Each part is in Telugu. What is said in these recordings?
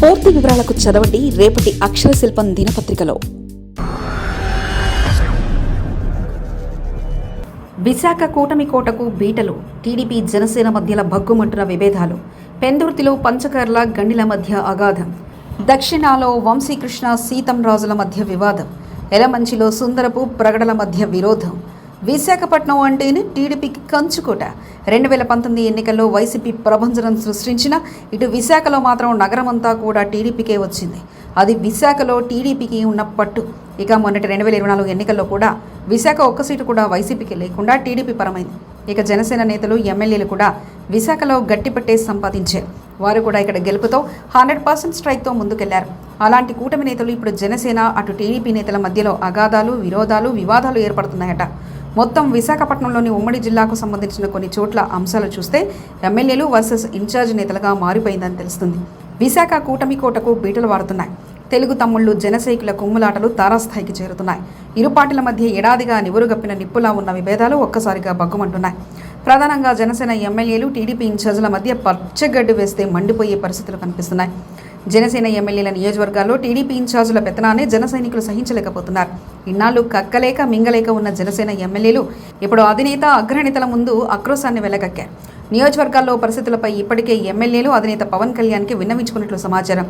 పూర్తి వివరాలకు చదవండి రేపటి అక్షర శిల్పం దినపత్రికలో. విశాఖ కూటమి కోటకు బీటలు టీడీపీ జనసేన మధ్యల భగ్గుమంటున్న విభేదాలు పెందుర్తిలో పంచకర్ల గండిల మధ్య అగాధం దక్షిణాలో వంశీకృష్ణ సీతం రాజుల మధ్య వివాదం ఎలమంచిలో సుందరపు ప్రగడల మధ్య విరోధం విశాఖపట్నం అంటేనే టీడీపీకి కంచుకోట. రెండు వేల పంతొమ్మిది ఎన్నికల్లో వైసీపీ ప్రభంజనం సృష్టించిన ఇటు విశాఖలో మాత్రం నగరమంతా కూడా టీడీపీకే వచ్చింది. అది విశాఖలో టీడీపీకి ఉన్న పట్టు. ఇక మొన్నటి రెండు వేల ఇరవై నాలుగు ఎన్నికల్లో కూడా విశాఖ ఒక్క సీటు కూడా వైసీపీకి లేకుండా టీడీపీ పరమైంది. ఇక జనసేన నేతలు ఎమ్మెల్యేలు కూడా విశాఖలో గట్టిపట్టే సంపాదించారు. వారు కూడా ఇక్కడ గెలుపుతో హండ్రెడ్ పర్సెంట్ స్ట్రైక్తో ముందుకెళ్ళారు. అలాంటి కూటమి నేతలు ఇప్పుడు జనసేన అటు టీడీపీ నేతల మధ్యలో అగాధాలు విరోధాలు వివాదాలు ఏర్పడుతున్నాయట. మొత్తం విశాఖపట్నంలోని ఉమ్మడి జిల్లాకు సంబంధించిన కొన్ని చోట్ల అంశాలు చూస్తే ఎమ్మెల్యేలు వర్సెస్ ఇన్ఛార్జ్ నేతలుగా మారిపోయిందని తెలుస్తుంది. విశాఖ కూటమి కోటకు బీటలు వాడుతున్నాయి తెలుగు తమ్ముళ్ళు జనసైకుల కుమ్ములాటలు తారాస్థాయికి చేరుతున్నాయి. ఇరు పార్టీల మధ్య ఏడాదిగా నివురుగప్పిన నిప్పులా ఉన్న విభేదాలు ఒక్కసారిగా బగ్గుమంటున్నాయి ప్రధానంగా జనసేన ఎమ్మెల్యేలు టీడీపీ ఇన్ఛార్జీల మధ్య పచ్చగడ్డి వేస్తే మండిపోయే పరిస్థితులు కనిపిస్తున్నాయి. జనసేన ఎమ్మెల్యేల నియోజకవర్గాల్లో టీడీపీ ఇన్ఛార్జీల పెత్తనాన్ని జన సైనికులు సహించలేకపోతున్నారు. ఇన్నాళ్ళు కక్కలేక మింగలేక ఉన్న జనసేన ఎమ్మెల్యేలు ఇప్పుడు అధినేత అగ్రనేతల ముందు ఆక్రోశాన్ని వెలగక్కారు. నియోజకవర్గాల్లో పరిస్థితులపై ఇప్పటికే ఎమ్మెల్యేలు అధినేత పవన్ కళ్యాణ్కి విన్నవించుకున్నట్లు సమాచారం.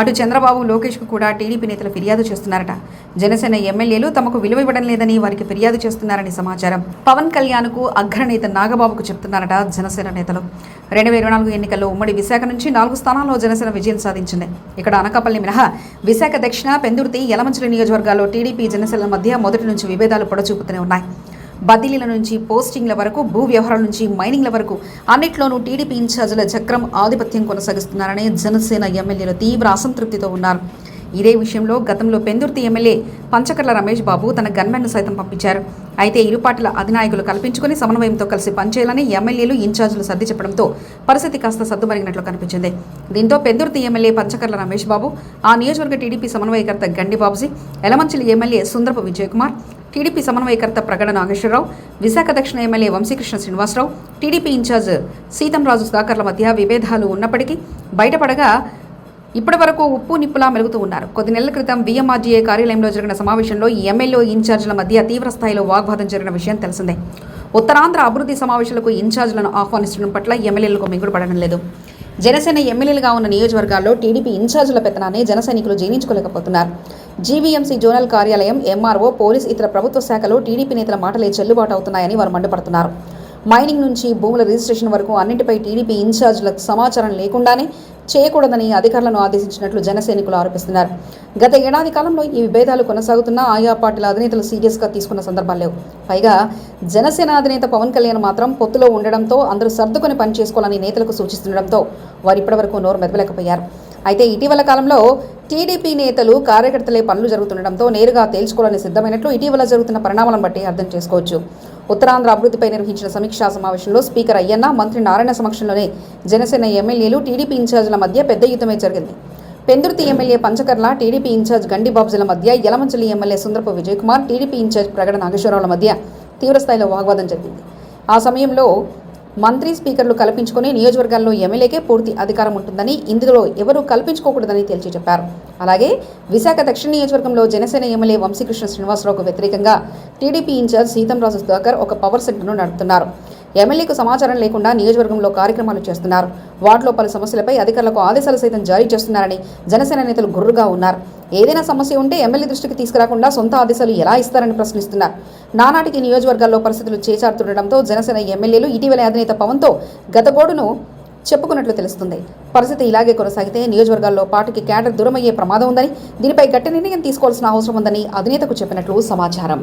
అటు చంద్రబాబు లోకేష్కు కూడా టీడీపీ నేతలు ఫిర్యాదు చేస్తున్నారట. జనసేన ఎమ్మెల్యేలు తమకు విలువ ఇవ్వడం లేదని వారికి ఫిర్యాదు చేస్తున్నారని సమాచారం. పవన్ కళ్యాణ్కు అగ్రనేత నాగబాబుకు చెప్తున్నారట జనసేన నేతలు. రెండు వేల ఇరవై నాలుగు ఎన్నికల్లో ఉమ్మడి విశాఖ నుంచి నాలుగు స్థానాల్లో జనసేన విజయం సాధించింది. ఇక్కడ అనకాపల్లి మినహా విశాఖ దక్షిణ పెందుర్తి యలమంచిలి నియోజకవర్గాల్లో టీడీపీ జనసేన మధ్య మొదటి నుంచి విభేదాలు పొడచూపుతూనే ఉన్నాయి. బదిలీల నుంచి పోస్టింగ్ల వరకు భూ వ్యవహారాల నుంచి మైనింగ్ల వరకు అన్నిట్లోనూ టీడీపీ ఇన్ఛార్జీల చక్రం ఆధిపత్యం కొనసాగిస్తున్నారని జనసేన ఎమ్మెల్యేలు తీవ్ర అసంతృప్తితో ఉన్నారు. ఇదే విషయంలో గతంలో పెందుర్తి ఎమ్మెల్యే పంచకర్ల రమేష్ బాబు తన గన్మెన్ను సైతం పంపించారు. అయితే ఇరు పార్టీల అధినాయకులు కల్పించుకుని సమన్వయంతో కలిసి పనిచేయాలని ఎమ్మెల్యేలు ఇన్ఛార్జీలు సర్ది చెప్పడంతో పరిస్థితి కాస్త సర్దుమరిగినట్లు కనిపించింది. దీంతో పెందుర్తి ఎమ్మెల్యే పంచకర్ల రమేష్ బాబు ఆ నియోజకవర్గ టీడీపీ సమన్వయకర్త గండి బాబుజీ ఎలమంచిలి ఎమ్మెల్యే సుందరపు విజయకుమార్ టీడీపీ సమన్వయకర్త ప్రగడ నాగేశ్వరరావు విశాఖ దక్షిణ MLA Vamsikrishna Srinivasarao TDP incharge Seethamraju సుధాకర్ల మధ్య విభేదాలు ఉన్నప్పటికీ బయటపడగా ఇప్పటి వరకు ఉప్పు నిప్పులా మెలుగుతూ ఉన్నారు. కొద్ది నెలల క్రితం విఎంఆర్జీఏ కార్యాలయంలో జరిగిన సమావేశంలో ఎమ్మెల్యే ఇన్ఛార్జీల మధ్య తీవ్ర స్థాయిలో వాగ్వాదం జరిగిన విషయం తెలిసిందే. ఉత్తరాంధ్ర అభివృద్ధి సమావేశాలకు ఇన్ఛార్జీలను ఆహ్వానించడం పట్ల ఎమ్మెల్యేలకు మింగుడు పడడం లేదు. జనసేన ఎమ్మెల్యేలుగా ఉన్న నియోజకవర్గాల్లో టీడీపీ ఇన్ఛార్జీల పెత్తనాన్ని జన సైనికులు జీర్ణించుకోలేకపోతున్నారు. జీవీఎంసీ జోనల్ కార్యాలయం ఎంఆర్ఓ పోలీస్ ఇతర ప్రభుత్వ శాఖలు టీడీపీ నేతల మాటలే చెల్లుబాటు అవుతున్నాయని వారు మండిపడుతున్నారు. మైనింగ్ నుంచి భూముల రిజిస్ట్రేషన్ వరకు అన్నింటిపై టీడీపీ ఇన్ఛార్జీలకు సమాచారం లేకుండానే చేయకూడదని అధికారులను ఆదేశించినట్లు జనసైనికులు ఆరోపిస్తున్నారు. గత ఏడాది కాలంలో ఈ విభేదాలు కొనసాగుతున్నా ఆయా పార్టీల అధినేతలు సీరియస్గా తీసుకున్న సందర్భాలు లేవు. పైగా జనసేన అధినేత పవన్ కళ్యాణ్ మాత్రం పొత్తులో ఉండడంతో అందరూ సర్దుకొని పనిచేసుకోవాలని నేతలకు సూచిస్తుండడంతో వారు ఇప్పటివరకు నోరు మెదపలేకపోయారు. అయితే ఇటీవల కాలంలో టీడీపీ నేతలు కార్యకర్తలే పనులు జరుగుతుండడంతో నేరుగా తేల్చుకోవాలని సిద్ధమైనట్లు ఇటీవల జరుగుతున్న పరిణామాలను బట్టి అర్థం చేసుకోవచ్చు. ఉత్తరాంధ్ర అభివృద్ధిపై నిర్వహించిన సమీక్షా సమావేశంలో స్పీకర్ అయ్యన్న మంత్రి నారాయణ సమక్షంలోనే జనసేన ఎమ్మెల్యేలు టీడీపీ ఇన్ఛార్జీల మధ్య పెద్ద యుద్ధమే జరిగింది. Pendurthi MLA Panchakarla TDP incharge Gandi బాబుజల మధ్య Yalamanchili MLA Sundarapu Vijayakumar TDP incharge Pragada నాగేశ్వరరావుల మధ్య తీవ్రస్థాయిలో వాగ్వాదం జరిగింది. ఆ సమయంలో మంత్రి స్పీకర్లు కల్పించుకుని నియోజకవర్గాల్లో ఎమ్మెల్యేకే పూర్తి అధికారం ఉంటుందని ఇందులో ఎవరూ కల్పించుకోకూడదని తేల్చి చెప్పారు. అలాగే విశాఖ దక్షిణ నియోజకవర్గంలో జనసేన ఎమ్మెల్యే వంశీకృష్ణ శ్రీనివాసరావుకు వ్యతిరేకంగా టీడీపీ ఇన్ఛార్జ్ సీతంరాజు సుధాకర్ ఒక పవర్ సెంటర్ను నడుపుతున్నారు. ఎమ్మెల్యేకు సమాచారం లేకుండా నియోజకవర్గంలో కార్యక్రమాలు చేస్తున్నారు. వార్డులో పలు సమస్యలపై అధికారులకు ఆదేశాలు సైతం జారీ చేస్తున్నారని జనసేన నేతలు గుర్రుగా ఉన్నారు. ఏదైనా సమస్య ఉంటే ఎమ్మెల్యే దృష్టికి తీసుకురాకుండా సొంత ఆదేశాలు ఎలా ఇస్తారని ప్రశ్నిస్తున్నారు. నానాటికి నియోజకవర్గాల్లో పరిస్థితులు చేచారుతుండటంతో జనసేన ఎమ్మెల్యేలు ఇటీవల అధినేత పవన్తో గతగోడును చెప్పుకున్నట్లు తెలుస్తుంది. పరిస్థితి ఇలాగే కొనసాగితే నియోజకవర్గాల్లో పార్టీకి క్యాడర్ దూరమయ్యే ప్రమాదం ఉందని దీనిపై గట్టి నిర్ణయం తీసుకోవాల్సిన అవసరం ఉందని అధినేతకు చెప్పినట్లు సమాచారం.